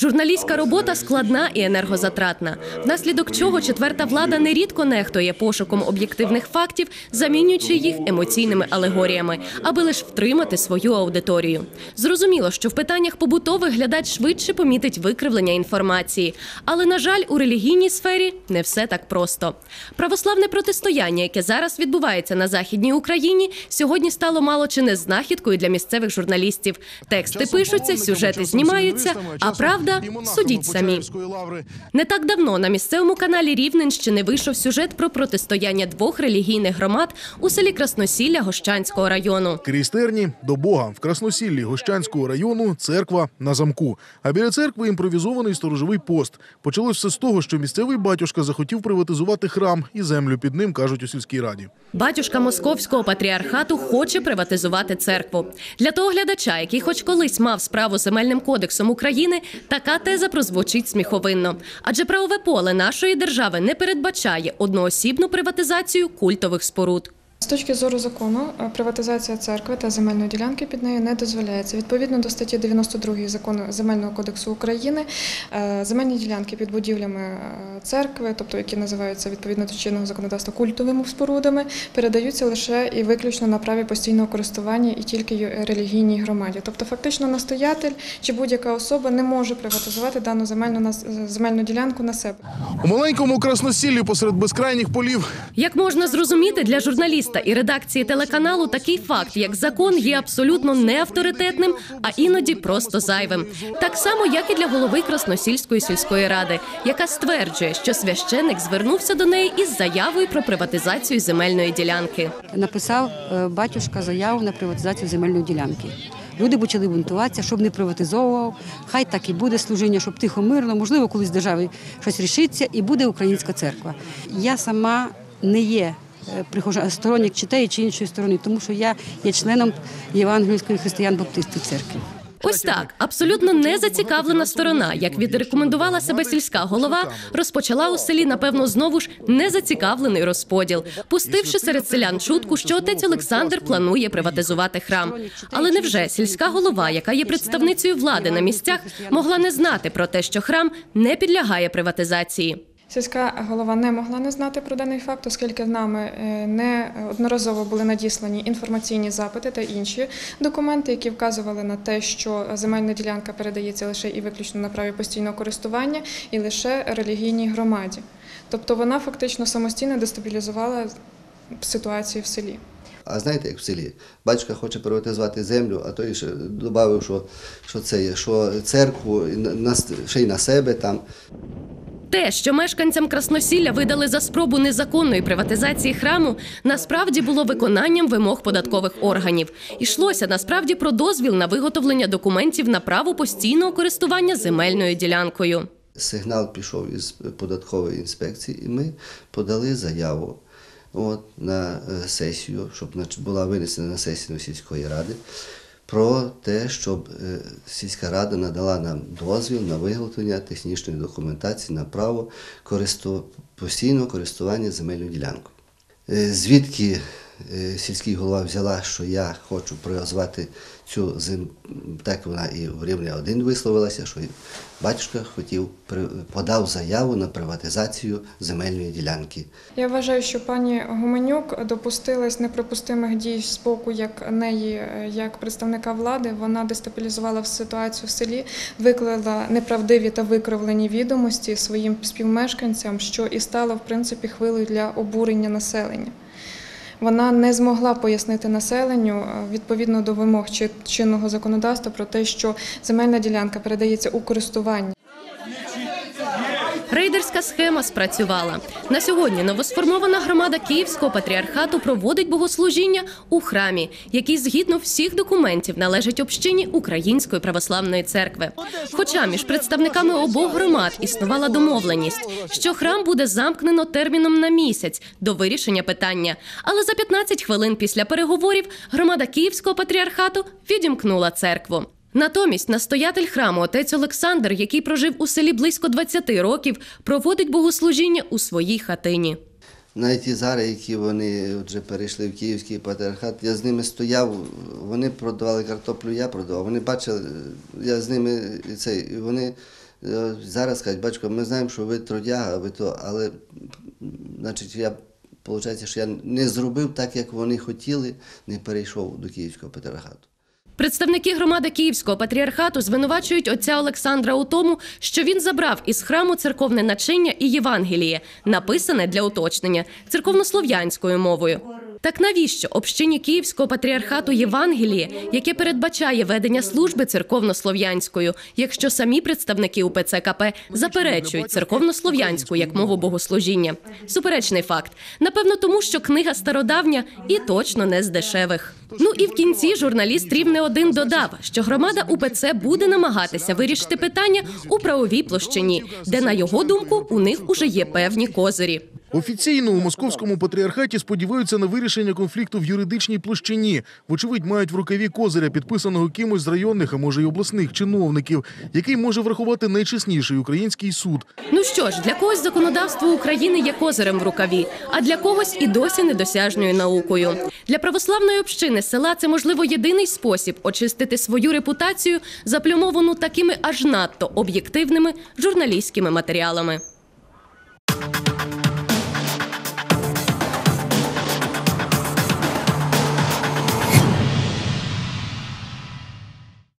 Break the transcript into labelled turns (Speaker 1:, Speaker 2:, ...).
Speaker 1: Журналістська робота складна і енергозатратна, внаслідок чого четверта влада нерідко нехтує пошуком об'єктивних фактів, замінюючи їх емоційними алегоріями, аби лише втримати свою аудиторію. Зрозуміло, що в питаннях побутових глядач швидше помітить викривлення інформації, але на жаль, у релігійній сфері не все так просто. Православне протистояння, яке зараз відбувається на західній Україні, сьогодні стало мало чи не знахідкою для місцевих журналістів. Тексти пишуться, сюжети знімаються, а правда судіть самі. Не так давно на місцевому каналі Рівненщини вийшов сюжет про протистояння двох релігійних громад у селі Красносілля Гощанського району.
Speaker 2: Крізь терні до Бога в Красносіллі Гощанського району церква на замку. А біля церкви імпровізований сторожовий пост. Почалось все з того, що місцевий батюшка захотів приватизувати храм і землю під ним кажуть у сільській раді.
Speaker 1: Батюшка московського патріархату хоче приватизувати церкву. Для того глядача, який хоч колись мав справу з земельним кодексом України, така теза прозвучить сміховинно. Адже правове поле нашої держави не передбачає одноосібну приватизацію культових споруд.
Speaker 3: З точки зору закону, е, приватизація церкви та земельної ділянки під нею не дозволяється. Відповідно до статті 92 закону Земельного кодексу України, е, земельні ділянки під будівлями е, церкви, тобто які називаються відповідно до чинного законодавства культовими спорудами, передаються лише і виключно на праві постійного користування і тільки релігійній громаді. Тобто, фактично, настоятель чи будь-яка особа не може приватизувати дану земельну земельну ділянку на себе.
Speaker 2: У маленькому Красносіллі посеред безкрайніх полів
Speaker 1: Як можна зрозуміти, для журналіста і редакції телеканалу такий факт, як закон, є абсолютно не авторитетним, а іноді просто зайвим. Так само, як і для голови Красносільської сільської ради, яка стверджує, що священик звернувся до неї із заявою про приватизацію земельної ділянки.
Speaker 4: написав е, батюшка заяву на приватизацію земельної ділянки. Люди почали бунтуватися, щоб не приватизовував. Хай так і буде служіння, щоб тихо мирно, можливо, колись державі щось рішиться, і буде українська церква. Я сама не є е, прихожа сторонник чи тієї чи іншої сторони, тому що я є членом Євангельської християн-баптистської церкви.
Speaker 1: Ось так абсолютно не зацікавлена сторона, як відрекомендувала себе сільська голова, розпочала у селі, напевно, знову ж незацікавлений розподіл, пустивши серед селян чутку, що отець Олександр планує приватизувати храм. Але невже сільська голова, яка є представницею влади на місцях, могла не знати про те, що храм не підлягає приватизації?
Speaker 3: Сільська голова не могла не знати про даний факт, оскільки нами е, неодноразово були надіслані інформаційні запити та інші документи, які вказували на те, що земельна ділянка передається лише і виключно на праві постійного користування і лише релігійній громаді. Тобто вона фактично самостійно дестабілізувала ситуацію в селі.
Speaker 5: А знаєте, як в селі? Батюшка хоче приватизувати землю, а той ще додав, що, що це є, що церкву, ще й на себе там.
Speaker 1: Те, що мешканцям Красносілля видали за спробу незаконної приватизації храму, насправді було виконанням вимог податкових органів. Ішлося насправді про дозвіл на виготовлення документів на право постійного користування земельною ділянкою.
Speaker 5: Сигнал пішов із податкової інспекції, і ми подали заяву от, на е, сесію, щоб була винесена на сесію сільської ради, про те, щоб е, сільська рада надала нам дозвіл на виготовлення технічної документації на право користу... постійного користування земельною ділянкою. Е, Звідки сільський голова взяла, що я хочу приватизувати цю землю, так вона і в Рівні один висловилася, що батюшка хотів подав заяву на приватизацію земельної ділянки.
Speaker 3: Я вважаю, що пані Гуменюк допустилась неприпустимих дій з боку як неї, е, як представника влади. Вона дестабілізувала ситуацію в селі, виклала неправдиві та викривлені відомості своїм співмешканцям, що і стало в принципі хвилею для обурення населення. Вона не змогла пояснити населенню е, відповідно до вимог чи- чинного законодавства про те, що земельна ділянка передається у користування.
Speaker 1: Рейдерська схема спрацювала. На сьогодні новосформована громада Київського патріархату проводить богослужіння у храмі, який згідно всіх документів належить общині Української православної церкви. Хоча між представниками обох громад існувала домовленість, що храм буде замкнено терміном на місяць до вирішення питання. Але за 15 хвилин після переговорів громада Київського патріархату відімкнула церкву. Натомість настоятель храму отець Олександр, який прожив у селі близько 20 років, проводить богослужіння у своїй хатині.
Speaker 5: Навіть і зараз, які вони вже перейшли в Київський патріархат, я з ними стояв, вони продавали картоплю, я продавав. Вони бачили, я з ними і це, і вони е, зараз кажуть, батько, ми знаємо, що ви трудяга, ви то, але значить, я виходить, що я не зробив так, як вони хотіли, не перейшов до Київського патріархату.
Speaker 1: Представники громади Київського патріархату звинувачують отця Олександра у тому, що він забрав із храму церковне начиння і Євангеліє, написане для уточнення церковнослов'янською мовою. Так навіщо общині Київського патріархату Євангеліє, яке передбачає ведення служби церковнослов'янською, якщо самі представники УПЦ КП заперечують церковнослов'янську як мову богослужіння? Суперечний факт. Напевно, тому що книга стародавня і точно не з дешевих. Ну і в кінці журналіст рівне один додав, що громада УПЦ буде намагатися вирішити питання у правовій площині, де на його думку у них уже є певні козирі.
Speaker 2: Офіційно у московському патріархаті сподіваються на вирішення конфлікту в юридичній площині. Вочевидь, мають в рукаві козиря, підписаного кимось з районних, а може й обласних чиновників, який може врахувати найчесніший український суд.
Speaker 1: Ну що ж, для когось законодавство України є козирем в рукаві, а для когось і досі недосяжною наукою. Для православної общини села це можливо єдиний спосіб очистити свою репутацію, заплюмовану такими аж надто об'єктивними журналістськими матеріалами.